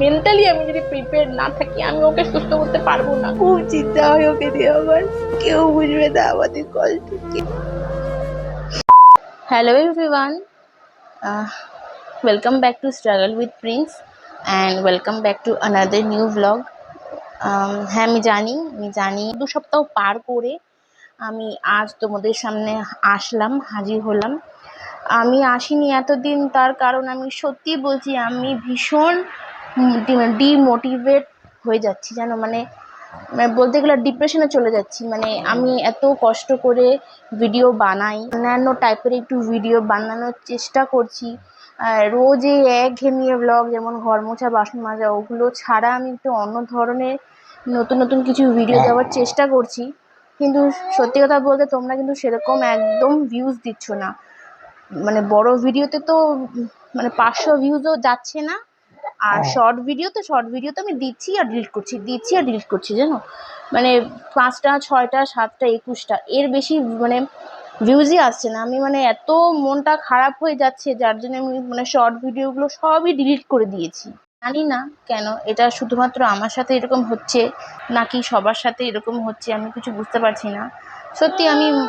Mentally আমি যদি prepare না থাকি আমি ওকে সুস্থ করতে পারব না। খুব চিন্তা হয় ওকে দিয়ে আমার কেউ বুঝবে না আমাদের কষ্টকে hello everyone welcome back to struggle with prince and welcome back to another new blog হ্যাঁ আমি জানি আমি জানি। দু সপ্তাহ পার করে আমি আজ তোমাদের সামনে আসলাম হাজির হলাম। আমি আসিনি এতদিন তার কারণ আমি সত্যি বলছি আমি ভীষণ ডিমোটিভেট হয়ে যাচ্ছি জানো? মানে মানে বলতে গেলে ডিপ্রেশনে চলে যাচ্ছি। মানে আমি এত কষ্ট করে ভিডিও বানাই অন্যান্য টাইপের একটু ভিডিও বানানোর চেষ্টা করছি। রোজ এই একঘেয়েমিয়ে ব্লগ যেমন ঘর মোছা বাসন মাজা ওগুলো ছাড়া আমি একটু অন্য ধরনের নতুন নতুন কিছু ভিডিও দেওয়ার চেষ্টা করছি। কিন্তু সত্যি কথা বলতে তোমরা কিন্তু সেরকম একদম ভিউজ দিচ্ছ না। মানে বড় ভিডিওতে তো মানে পাঁচশো ভিউজও যাচ্ছে না। আর শর্ট ভিডিও তো শর্ট ভিডিও তো আমি দিচ্ছি আর ডিলিট করছি দিচ্ছি আর ডিলিট করছি জানো? মানে পাঁচটা ছয়টা সাতটা একুশটা এর বেশি মানে ভিউজই আসছে না। আমি মানে এত মনটা খারাপ হয়ে যাচ্ছে যার জন্য আমি মানে শর্ট ভিডিওগুলো সবই ডিলিট করে দিয়েছি। জানি না কেন এটা শুধুমাত্র আমার সাথে এরকম হচ্ছে নাকি সবার সাথে এরকম হচ্ছে আমি কিছু বুঝতে পারছি না। সত্যি আমি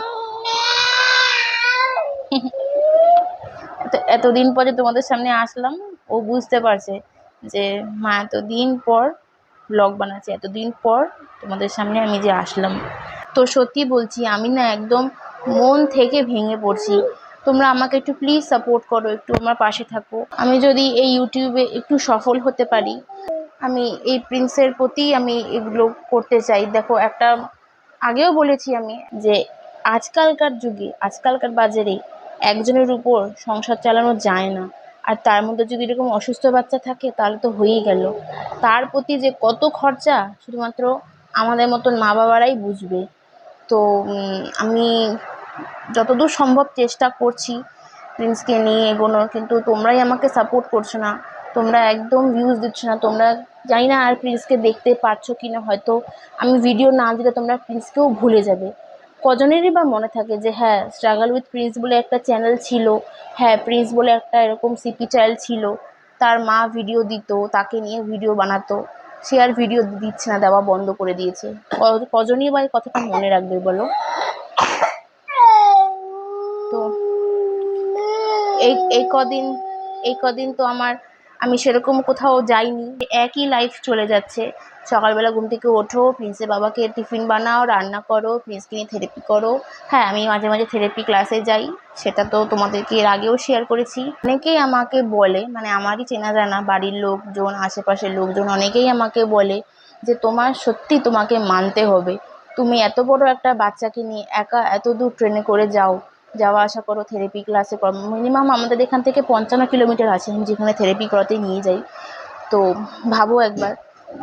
এতদিন পরে তোমাদের সামনে আসলাম, ও বুঝতে পারছে যে, মা, এতদিন পর ব্লগ বানাচ্ছে, এতদিন পর তোমাদের সামনে আমি যে আসলাম। তো সত্যি বলছি, আমি না একদম মন থেকে ভেঙে পড়ছি। তোমরা আমাকে একটু প্লিজ সাপোর্ট করো, একটু আমার পাশে থাকো। আমি যদি এই ইউটিউবে একটু সফল হতে পারি, আমি এই প্রিন্সের প্রতি আমি এগুলো করতে চাই। দেখো, একটা আগেও বলেছি আমি যে, আজকালকার যুগে, আজকালকার বাজারে একজনের উপর সংসার চালানো যায় না। আর তার মধ্যে যদি এরকম অসুস্থ বাচ্চা থাকে, তাহলে তো হয়েই গেল। তার প্রতি যে কত খরচা, শুধুমাত্র আমাদের মতন মা বাবারাই বুঝবে। তো আমি যতদূর সম্ভব চেষ্টা করছি প্রিন্সকে নিয়ে এগোনোর, কিন্তু তোমরাই আমাকে সাপোর্ট করছ না। তোমরা একদম ভিউজ দিচ্ছ না। তোমরা জানি না আর প্রিন্সকে দেখতে পারছ কি না হয়তো আমি ভিডিও না দিলে তোমরা প্রিন্সকেও ভুলে যাবে। কজনেরই বা মনে থাকে যে হ্যাঁ স্ট্রাগল উইথ প্রিন্স বলে একটা চ্যানেল ছিল হ্যাঁ প্রিন্স বলে একটা এরকম সিপি চ্যানেল ছিল, তার মা ভিডিও দিত, তাকে নিয়ে ভিডিও বানাতো, সে আর ভিডিও দিচ্ছে না, দেওয়া বন্ধ করে দিয়েছে। কজনই বা এই কথাটা মনে রাখবে বলো? তো এই এই কদিন এই কদিন তো আমার, আমি সেরকম কোথাও যাইনি, একই লাইফ চলে যাচ্ছে। সকালবেলা ঘুম থেকে ওঠো প্রিন্সের বাবাকে টিফিন বানাও, রান্না করো প্রিন্সকে নিয়ে থেরাপি করো। হ্যাঁ আমি মাঝে মাঝে থেরাপি ক্লাসে যাই, সেটা তো তোমাদেরকে এর আগেও শেয়ার করেছি। অনেকেই আমাকে বলে মানে আমারই চেনা জানা বাড়ির লোকজন, আশেপাশের লোকজন, অনেকেই আমাকে বলে যে, তোমার সত্যি তোমাকে মানতে হবে। তুমি এত বড় একটা বাচ্চাকে নিয়ে একা এত দূর ট্রেনে করে যাও। যাওয়া আসা করো থেরাপি ক্লাসে করো। মিনিমাম আমাদের এখান থেকে পঞ্চান্ন কিলোমিটার আছে, আমি যেখানে থেরাপি করাতে নিয়ে যাই। তো ভাবো একবার।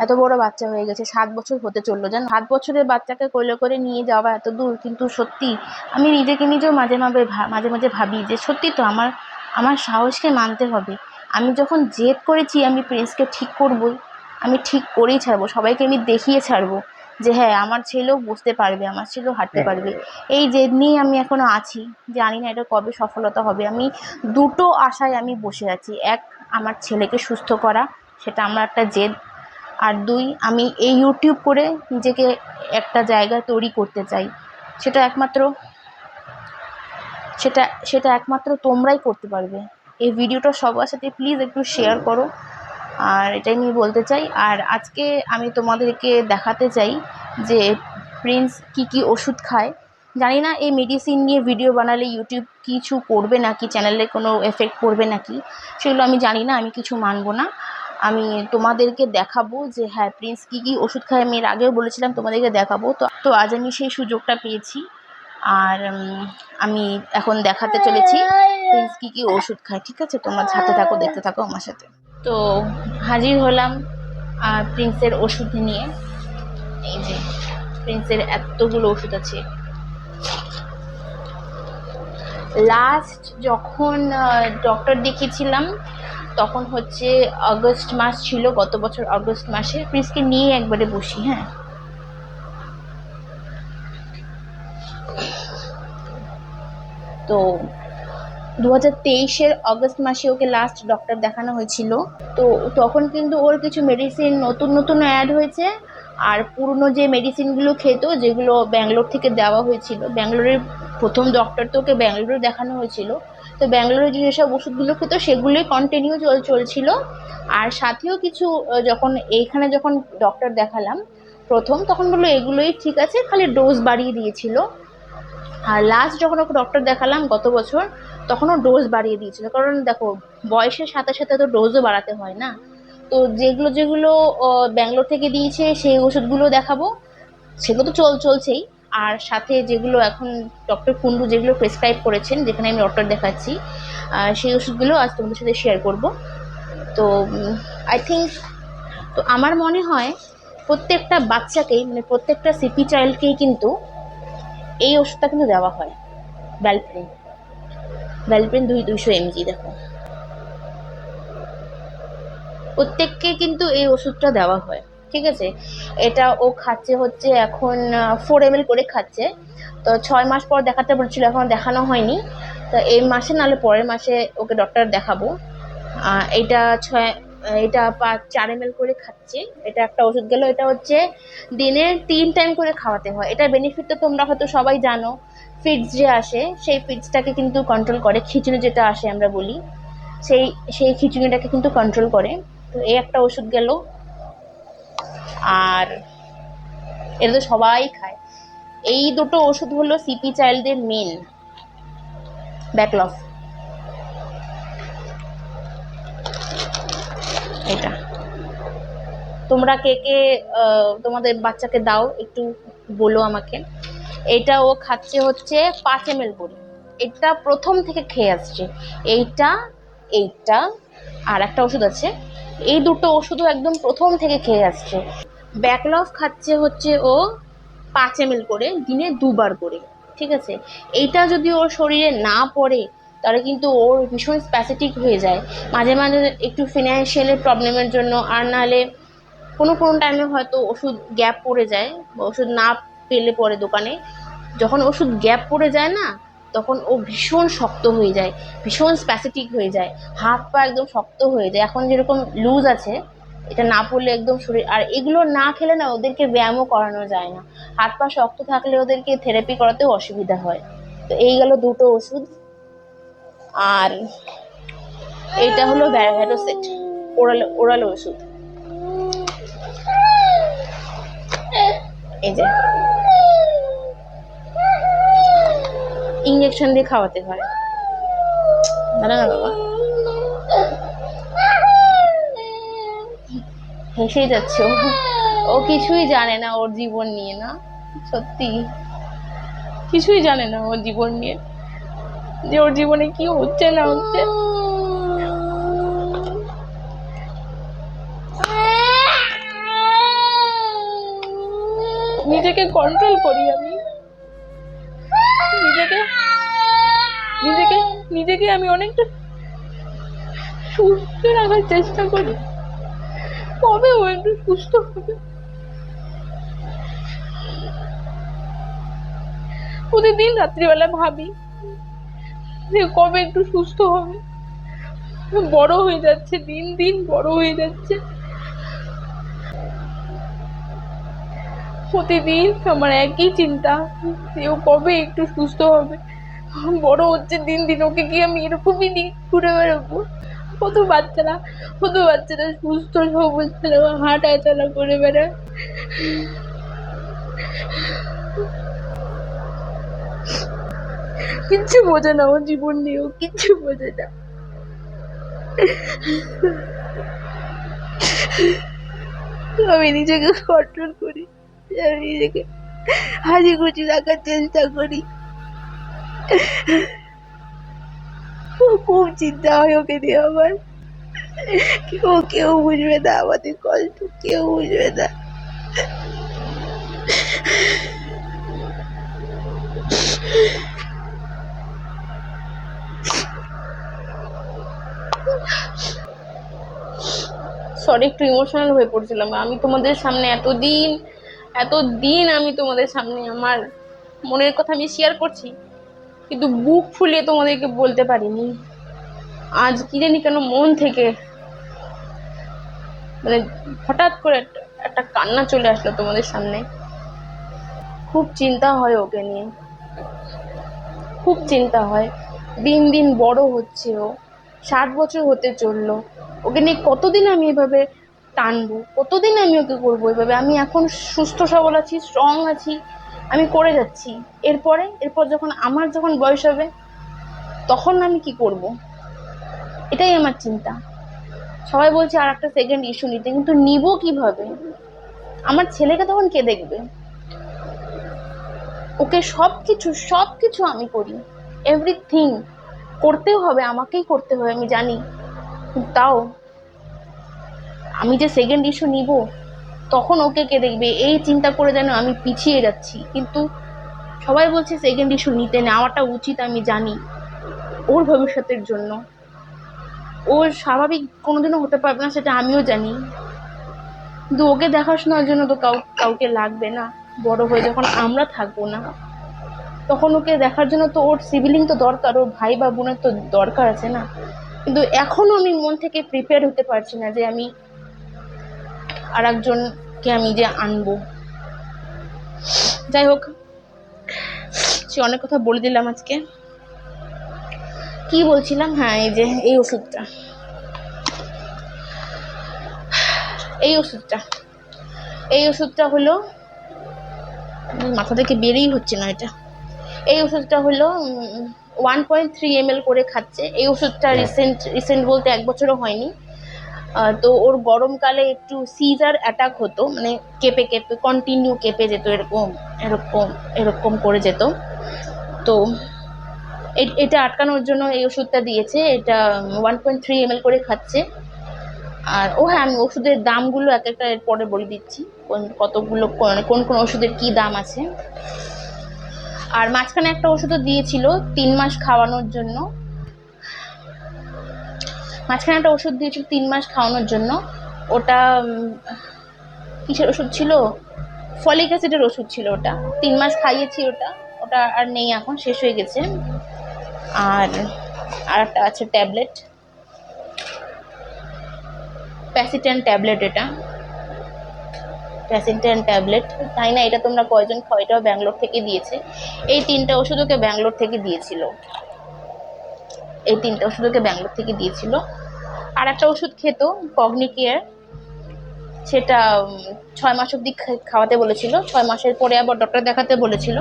এত বড় বাচ্চা হয়ে গেছে সাত বছর হতে চলল। যেন সাত বছরের বাচ্চাকে কোলে করে নিয়ে যাওয়া এত দূর কিন্তু সত্যি আমি নিজেকে নিজেও মাঝে মাঝে মাঝে মাঝে ভাবি যে সত্যি তো আমার আমার সাহসকে মানতে হবে। আমি যখন জেদ করেছি আমি প্রিন্সকে ঠিক করবই আমি ঠিক করেই ছাড়বো সবাইকে আমি দেখিয়ে ছাড়বো যে হ্যাঁ আমার ছেলেও বুঝতে পারবে আমার ছেলেও হাঁটতে পারবে। এই জেদ নিয়ে আমি এখনও আছি জানি না এটা কবে সফলতা হবে। আমি দুটো আশায় আমি বসে আছি এক আমার ছেলেকে সুস্থ করা সেটা আমার একটা জেদ আর দুই, আমি এই ইউটিউব করে নিজেকে একটা জায়গা তৈরি করতে চাই। সেটা একমাত্র, সেটা সেটা একমাত্র তোমরাই করতে পারবে। এই ভিডিওটা সবার সাথে প্লিজ একটু শেয়ার করো। আর এটাই আমি বলতে চাই। আর আজকে আমি তোমাদেরকে দেখাতে চাই যে প্রিন্স কি কি ওষুধ খায়। জানি না এই মেডিসিন নিয়ে ভিডিও বানালে ইউটিউব কিছু করবে নাকি চ্যানেলে কোনো এফেক্ট পড়বে নাকি, সেগুলো আমি জানি না, আমি কিছু মানবো না। আমি তোমাদেরকে দেখাবো যে হ্যাঁ প্রিন্স কী কী ওষুধ খায়, আমি এর আগেও বলেছিলাম তোমাদেরকে দেখাবো। তো তো আজ আমি সেই সুযোগটা পেয়েছি। আর আমি এখন দেখাতে চলেছি প্রিন্স কী কী ওষুধ খায়। ঠিক আছে, তোমরা হাতে থাকো, দেখতে থাকো আমার সাথে। তো, হাজির হলাম আর প্রিন্সের ওষুধ নিয়ে। এই যে প্রিন্সের এতগুলো ওষুধ আছে। লাস্ট যখন ডক্টর দেখিয়েছিলাম তখন হচ্ছে অগস্ট মাস ছিল, গত বছর অগস্ট মাসে। প্রিন্সকে নিয়ে একবারে বসি হ্যাঁ। তো দু হাজার তেইশের অগস্ট মাসে ওকে লাস্ট ডক্টর দেখানো হয়েছিল। তো তখন কিন্তু ওর কিছু মেডিসিন নতুন নতুন অ্যাড হয়েছে। আর পুরনো যে মেডিসিনগুলো খেত, যেগুলো ব্যাঙ্গালোর থেকে দেওয়া হয়েছিল, ব্যাঙ্গালোরের প্রথম ডক্টর তো ওকে ব্যাঙ্গালোরে দেখানো হয়েছিল। তো ব্যাঙ্গালোরে যেসব ওষুধগুলো খেত, সেগুলোই কন্টিনিউ চল, চলছিল। আর সাথেও কিছু যখন এইখানে যখন ডক্টর দেখালাম, প্রথম তখন বলল, এগুলোই ঠিক আছে, খালি ডোজ বাড়িয়ে দিয়েছিল। আর লাস্ট যখন ওকে ডক্টর দেখালাম গত বছর, তখনও ডোজ বাড়িয়ে দিয়েছিল। কারণ দেখো, বয়সের সাথে সাথে তো ডোজও বাড়াতে হয় না। তো যেগুলো যেগুলো ব্যাঙ্গালোর থেকে দিয়েছে সেই ওষুধগুলো দেখাবো। সেগুলো তো চল, চলছেই। আর সাথে যেগুলো এখন ডক্টর কুন্ডু যেগুলো প্রেসক্রাইব করেছেন, যেখানে আমি ডক্টর দেখাচ্ছি সেই ওষুধগুলো আজ তোমাদের সাথে শেয়ার করব। তো আই থিঙ্ক তো আমার মনে হয় প্রত্যেকটা বাচ্চাকেই মানে প্রত্যেকটা সিপি চাইল্ডকেই কিন্তু এই ওষুধটা কিন্তু দেওয়া হয়। ব্যালপ্রিন ব্যালপ্রিন দুই, দুইশো এমজি দেখো। প্রত্যেককে কিন্তু এই ওষুধটা দেওয়া হয়, ঠিক আছে? এটা ও খাচ্ছে হচ্ছে এখন ফোর এম করে খাচ্ছে। তো ছয় মাস পর দেখাতে বলছিল, এখন দেখানো হয়নি। তো এই মাসে নাহলে পরের মাসে ওকে ডক্টর দেখাবো। এটা ছয়, এটা পাঁচ চার এম করে খাচ্ছে। এটা একটা ওষুধ গেল, এটা হচ্ছে দিনে তিন টাইম করে খাওয়াতে হয়। এটা বেনিফিট তো তোমরা হয়তো সবাই জানো। ফিডস যে আসে, সেই ফিডসটাকে কিন্তু কন্ট্রোল করে। খিচুড়ি যেটা আসে আমরা বলি, সেই সেই খিচুড়িটাকে কিন্তু কন্ট্রোল করে। তো এই একটা ওষুধ গেল। আর এটা তো সবাই খায়। এই দুটো ওষুধ হলো সিপি চাইল্ডদের মেন ব্যাকলফ এটা। তোমরা কে কে তোমাদের বাচ্চাকে দাও, একটু বলো আমাকে। এটা ও খাচ্ছে হচ্ছে পাঁচ এম এল করে। এটা প্রথম থেকে খেয়ে আসছে। এইটা এইটা, আর একটা ওষুধ আছে। এই দুটো ওষুধও একদম প্রথম থেকে খেয়ে আসছে। ব্যাকলফ খাচ্ছে হচ্ছে ও পাঁচ এম করে, দিনে দুবার করে, ঠিক আছে? এইটা যদি ওর শরীরে না পড়ে, তাহলে কিন্তু ওর ভীষণ স্প্যাসেটিক হয়ে যায়। মাঝে মাঝে একটু ফিনান্সিয়ালের প্রবলেমের জন্য, আর নাহলে কোনো কোনো টাইমে হয়তো ওষুধ গ্যাপ পড়ে যায়, ওষুধ না পেলে পরে দোকানে। যখন ওষুধ গ্যাপ পড়ে যায় না তখন ও ভীষণ শক্ত হয়ে যায়, ভীষণ স্প্যাসেটিক হয়ে যায়। হাত পা একদম শক্ত হয়ে যায়। এখন যেরকম লুজ আছে, এটা না পড়লে একদম শরীর, আর এগুলো না খেলে না ওদেরকে ব্যায়ামও করানো যায় না। হাত পা শক্ত থাকলে ওদেরকে থেরাপি করাতেও অসুবিধা হয়। তো এই গেল দুটো ওষুধ। আর এটা হলো ভ্যারোসেট ওরাল ওরাল ওষুধ। এই যে। ইঞ্জেকশন দিয়ে খাওয়াতে হয়। দাঁড়া না বাবা? হেসেই যাচ্ছে ও। কিছুই জানে না ওর জীবন নিয়ে, না? সত্যি। কিছুই জানে না ওর জীবন নিয়ে। যে ওর জীবনে কি হচ্ছে না হচ্ছে। নিজেকে কন্ট্রোল করি আমি। নিজেকে আমি অনেকটা সুস্থ রাখার চেষ্টা করি। কবে ও একটু সুস্থ হবে। প্রতিদিন রাত্রিবেলা ভাবি যে কবে একটু সুস্থ হবে। বড় হয়ে যাচ্ছে, দিন দিন বড় হয়ে যাচ্ছে। প্রতিদিন আমার একই চিন্তা যে ও কবে একটু সুস্থ হবে। বড় হচ্ছে, দিন দিন ওকে গিয়ে আমি এরকমই নিয়ে ঘুরে বেড়াবো। কত বাচ্চারা কত বাচ্চারা সুস্থ, সবুজ ছেলে, হাঁটা চলা করে বেড়ায়। কিচ্ছু বোঝে না ওর জীবন নিয়ে, ও কিচ্ছু বোঝে না। আমি নিজেকে কন্ট্রোল করি, আমি নিজেকে হাজি খুশি রাখার চেষ্টা করি। খুব চিন্তা হয় ওকে নিয়ে আমার। কেউ কেউ বুঝবে না আমাদের কষ্ট, কেউ বুঝবে না। সরি একটু ইমোশনাল হয়ে পড়ছিলাম। আমি তোমাদের সামনে এতদিন এতদিন আমি তোমাদের সামনে আমার মনের কথা আমি শেয়ার করছি। কিন্তু বুক ফুলিয়ে তোমাদেরকে বলতে পারিনি। আজ কি জানি কেন মন থেকে মানে হঠাৎ করে একটা- কান্না চলে আসলো তোমাদের সামনে। খুব চিন্তা হয় ওকে নিয়ে। খুব চিন্তা হয়। দিন দিন বড় হচ্ছে ও। ষাট বছর হতে চলল। ওকে নিয়ে কতদিন আমি এভাবে টানবো? কতদিন আমি ওকে করব এভাবে? আমি এখন সুস্থ সবল আছি স্ট্রং আছি। আমি করে যাচ্ছি। এরপরে, এরপর যখন আমার যখন বয়স হবে, তখন আমি কি করব? এটাই আমার চিন্তা। সবাই বলছে, আর একটা সেকেন্ড ইস্যু নিতে। কিন্তু নিব কীভাবে? আমার ছেলেকে তখন কে দেখবে? ওকে সব কিছু সব কিছু আমি করি। এভরিথিং করতেও হবে, আমাকেই করতে হবে, আমি জানি। তাও, আমি যে সেকেন্ড ইস্যু নিব তখন ওকে কে দেখবে? এই চিন্তা করে যেন আমি পিছিয়ে যাচ্ছি। কিন্তু সবাই বলছে সেকেন্ড ইস্যু নিতে নেওয়াটা উচিত, আমি জানি। ওর ভবিষ্যতের জন্য। ওর স্বাভাবিক কোনোদিনও হতে পারবে না, সেটা আমিও জানি। কিন্তু ওকে দেখাশোনার জন্য তো কাউ কাউকে লাগবে না। বড় হয়ে যখন আমরা থাকব না, তখন ওকে দেখার জন্য তো ওর সিভিলিং তো দরকার, ওর ভাই বা বোনের তো দরকার আছে না। কিন্তু এখনও আমি মন থেকে প্রিপেয়ার হতে পারছি না যে আমি আর একজনকে আমি যে আনব। যাই হোক সে অনেক কথা বলে দিলাম আজকে। কি বলছিলাম? হ্যাঁ এই যে এই ওষুধটা। এই ওষুধটা। এই ওষুধটা হলো মাথা থেকে বেরিয়েই হচ্ছে না এটা। এই ওষুধটা হলো ওয়ান পয়েন্ট থ্রি এম করে খাচ্ছে। এই ওষুধটা রিসেন্ট রিসেন্ট বলতে এক বছরও হয়নি। তো ওর গরমকালে একটু সিজার অ্যাটাক হতো মানে কেঁপে কেঁপে কন্টিনিউ কেঁপে যেত, এরকম এরকম এরকম করে যেত। তো এটা আটকানোর জন্য এই ওষুধটা দিয়েছে, এটা one point three M L করে খাচ্ছে। আর, ও হ্যাঁ আমি ওষুধের দামগুলো এক একটা এর পরে বলে দিচ্ছি, কোন, কতগুলো কোন কোন ওষুধের কী দাম আছে। আর মাঝখানে একটা ওষুধও দিয়েছিল, তিন মাস খাওয়ানোর জন্য। মাঝখানে একটা ওষুধ দিয়েছিল তিন মাস খাওয়ানোর জন্য। ওটা কিসের ওষুধ ছিল? ফলিক অ্যাসিডের ওষুধ ছিল ওটা। তিন মাস খাইয়েছি ওটা। ওটা আর নেই এখন, শেষ হয়ে গেছে। আর আর একটা আছে ট্যাবলেট। প্যাসিটেন ট্যাবলেট এটা। প্যাসিটেন ট্যাবলেট। তাই না? এটা তোমরা কয়জন খাও? এটাও ব্যাঙ্গালোর থেকে দিয়েছে। এই তিনটা ওষুধ ওকে ব্যাঙ্গালোর থেকে দিয়েছিল। এই তিনটা ওষুধ ওকে ব্যাঙ্গালোর থেকে দিয়েছিল। আর একটা ওষুধ খেত কগনিকেয়ার সেটা ছয় মাস অবধি খাওয়াতে বলেছিল। ছয় মাসের পরে আবার ডক্টর দেখাতে বলেছিল।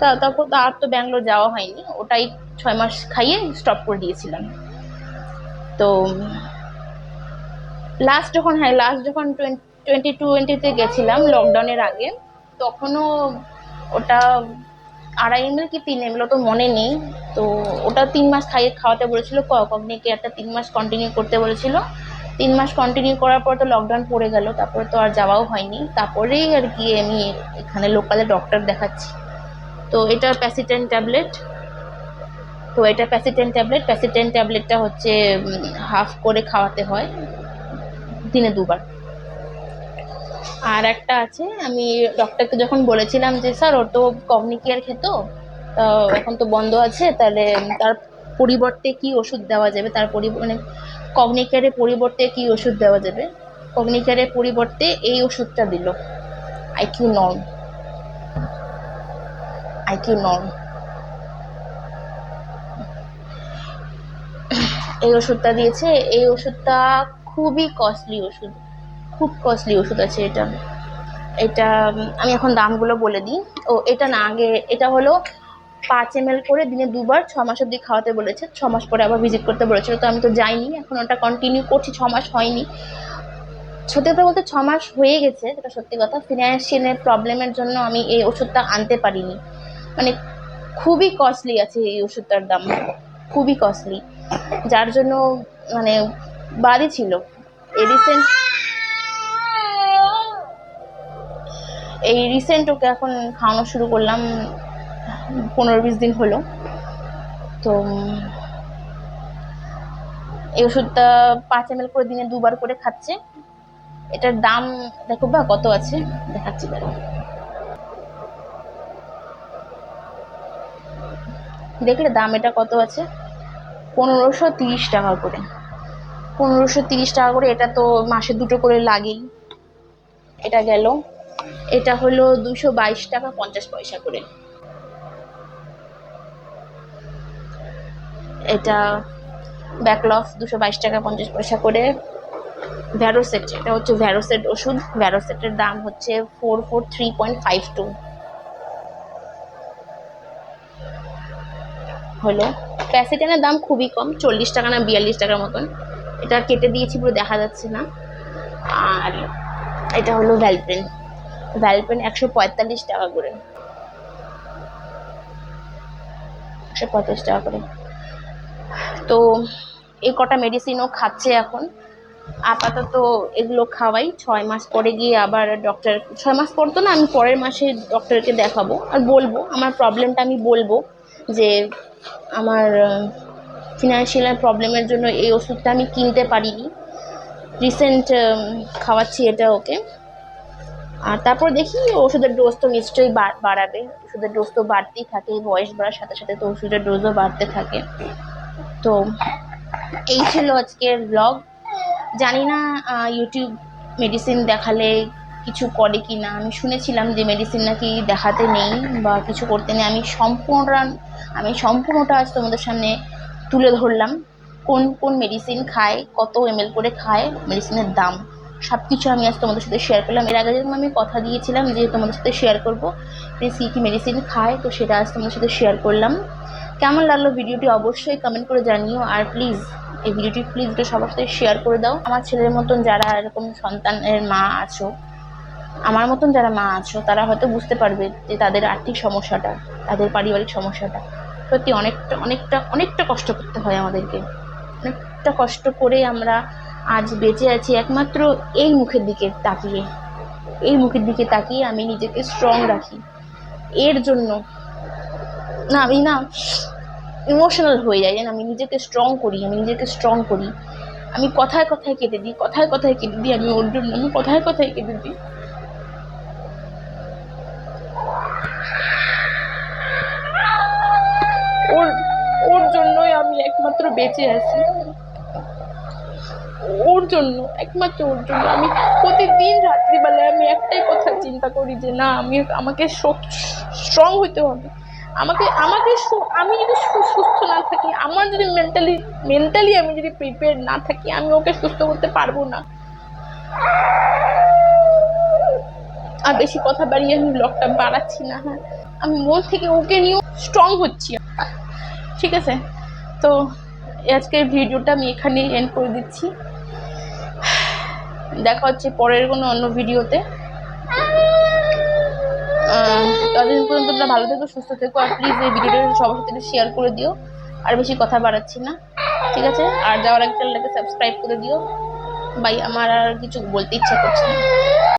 তা, তারপর আর তো ব্যাঙ্গালোর যাওয়া হয়নি। ওটাই ছয় মাস খাইয়ে স্টপ করে দিয়েছিলাম। তো লাস্ট যখন হ্যাঁ লাস্ট যখন টোয়েন্টি টোয়েন্টিতে গেছিলাম লকডাউনের আগে, তখনও ওটা আড়াই এম কি তিন এম তো মনে নেই। তো ওটা তিন মাস খাইয়ে খাওয়াতে বলেছিল কগনিকে একটা তিন মাস কন্টিনিউ করতে বলেছিল। তিন মাস কন্টিনিউ করার পর তো লকডাউন পড়ে গেল, তারপরে তো আর যাওয়াও হয়নি। তারপরেই আর কি আমি এখানে লোকালে ডক্টর দেখাচ্ছি। তো এটা প্যাসিটেন ট্যাবলেট তো এটা প্যাসিটেন ট্যাবলেট প্যাসিটেন ট্যাবলেটটা হচ্ছে হাফ করে খাওয়াতে হয়। দিনে দুবার। আর একটা আছে, আমি ডক্টরকে যখন বলেছিলাম যে, স্যার, ওর তো কগনিকেয়ার খেত এখন তো বন্ধ আছে, তাহলে তার পরিবর্তে কি ওষুধ দেওয়া যাবে? তার পরি মানে কগনিকেয়ারের পরিবর্তে কি ওষুধ দেওয়া যাবে? কগনিকেয়ারের পরিবর্তে এই ওষুধটা দিল আইকিউ নর্ম আইকিউ নর্ম এই ওষুধটা দিয়েছে, এই ওষুধটা খুবই কস্টলি ওষুধ। খুব কস্টলি ওষুধ আছে এটা। এটা আমি এখন দামগুলো বলে দিই। ও, এটা না, আগে এটা হলো পাঁচ এম করে দিনে দুবার ছ মাস অবধি খাওয়াতে বলেছে। ছ মাস পরে আবার ভিজিট করতে বলেছিল, তো আমি তো যাইনি। এখন ওটা কন্টিনিউ করছি, ছ মাস হয়নি। সত্যি কথা বলতে ছ মাস হয়ে গেছে সেটা সত্যি কথা। ফিনান্সিয়ালের প্রবলেমের জন্য আমি এই ওষুধটা আনতে পারিনি। মানে খুবই কস্টলি আছে এই ওষুধটার দাম। খুবই কস্টলি যার জন্য মানে বাদই ছিল। এই এই রিসেন্ট ওকে এখন খাওয়ানো শুরু করলাম, পনেরো বিশ দিন হলো। তো এই ওষুধটা পাঁচ এম করে দিনে দুবার করে খাচ্ছে। এটার দাম দেখো বা কত আছে, দেখাচ্ছি দেখো দেখলে দাম এটা কত আছে? পনেরোশো তিরিশ টাকা করে। পনেরোশো তিরিশ টাকা করে এটা তো মাসে দুটো করে লাগেই। এটা গেল। এটা হলো দুশো বাইশ টাকা পঞ্চাশ পয়সা করে। এটা ব্যাকলফ দুশো বাইশ টাকা পঞ্চাশ পয়সা করে। ভ্যারোসেট এটা হচ্ছে ভ্যারোসেট ওষুধ। ভ্যারোসেটের দাম হচ্ছে four four three point five two হলো। প্যাসিটেনের দাম খুবই কম, চল্লিশ টাকা না বিয়াল্লিশ টাকার মতন। এটা কেটে দিয়েছি পুরো দেখা যাচ্ছে না। আর এটা হলো ভ্যালপেন ভ্যালপেন একশো পঁয়তাল্লিশ টাকা করে। একশো পঁয়তাল্লিশ টাকা করে। তো এই কটা মেডিসিনও খাচ্ছে এখন। আপাতত এগুলো খাওয়াই। ছয় মাস পরে গিয়ে আবার ডক্টর ছয় মাস পর তো না, আমি পরের মাসে ডক্টরকে দেখাবো। আর বলব, আমার প্রবলেমটা আমি বলব যে আমার ফিনান্সিয়াল প্রবলেমের জন্য এই ওষুধটা আমি কিনতে পারিনি। রিসেন্ট খাওয়াচ্ছি এটা ওকে। আর তারপর দেখি ওষুধের ডোজ তো নিশ্চয়ই বাড়াবে। ওষুধের ডোজ তো বাড়তেই থাকে বয়স বাড়ার সাথে সাথে তো ওষুধের ডোজও বাড়তে থাকে। তো এই ছিল আজকের ব্লগ জানি না ইউটিউব মেডিসিন দেখালে কিছু করে কি না আমি শুনেছিলাম যে মেডিসিন নাকি দেখাতে নেই বা কিছু করতে নেই। আমি সম্পূর্ণটা আমি সম্পূর্ণটা আজ তোমাদের সামনে তুলে ধরলাম। কোন কোন মেডিসিন খায়, কত এমএল করে খায় মেডিসিনের দাম। সব কিছু আমি আজ তোমাদের সাথে শেয়ার করলাম। এর আগে যেরকম আমি কথা দিয়েছিলাম যে তোমাদের সাথে শেয়ার করব, যে কী কী মেডিসিন খায়, তো সেটা আজ তোমাদের সাথে শেয়ার করলাম। কেমন লাগল ভিডিওটি অবশ্যই কমেন্ট করে জানিও, আর প্লিজ এই ভিডিওটি প্লিজ একটু সবার সাথে শেয়ার করে দাও। আমার ছেলের মতন যারা এরকম সন্তানের মা আছো, আমার মতন যারা মা আছো, তারা হয়তো বুঝতে পারবে যে তাদের আর্থিক সমস্যাটা, তাদের পারিবারিক সমস্যাটা। সত্যি অনেকটা অনেকটা অনেকটা কষ্ট করতে হয় আমাদেরকে। অনেকটা কষ্ট করে আমরা আজ বেঁচে আছি একমাত্র এই মুখের দিকে তাকিয়ে। এই মুখের দিকে তাকিয়ে আমি নিজেকে স্ট্রং রাখি। এর জন্য না, আমি না ইমোশনাল হয়ে যাই আমি নিজেকে স্ট্রং করি, আমি নিজেকে স্ট্রং করি। আমি কথায় কথায় কেটে দিই, কথায় কথায় কেটে দিই, আমি ওর জন্য আমি কথায় কথায় কেটে দিই। ওর ওর জন্যই আমি একমাত্র বেঁচে আছি। ওর জন্য, একমাত্র ওর জন্য। আমি প্রতিদিন রাত্রিবেলায় আমি একটাই কথা চিন্তা করি যে, না, আমি আমাকে স্ট্রং হতে হবে। আমাকে আমাকে আমি যদি সুস্থ না থাকি, আমার যদি মেন্টালি মেন্টালি আমি যদি প্রিপেয়ার না থাকি, আমি ওকে সুস্থ করতে পারব না। আর বেশি কথা বাড়িয়ে আমি ব্লগটা বাড়াচ্ছি না হ্যাঁ। আমি মন থেকে ওকে নিয়েও স্ট্রং হচ্ছি। ঠিক আছে? তো আজকের ভিডিওটা আমি এখানেই এন্ড করে দিচ্ছি। দেখা হচ্ছে পরের কোনো অন্য ভিডিওতে। ততদিন পর্যন্ত তোমরা ভালো থেকো, সুস্থ থেকো, আর প্লিজ এই ভিডিওটা সবার সাথে শেয়ার করে দিও, আর বেশি কথা বাড়াচ্ছি না, ঠিক আছে? আর যাওয়ার আগে চ্যানেলটাকে সাবস্ক্রাইব করে দিও। বাই, আমার আর কিছু বলতে ইচ্ছা করছে না।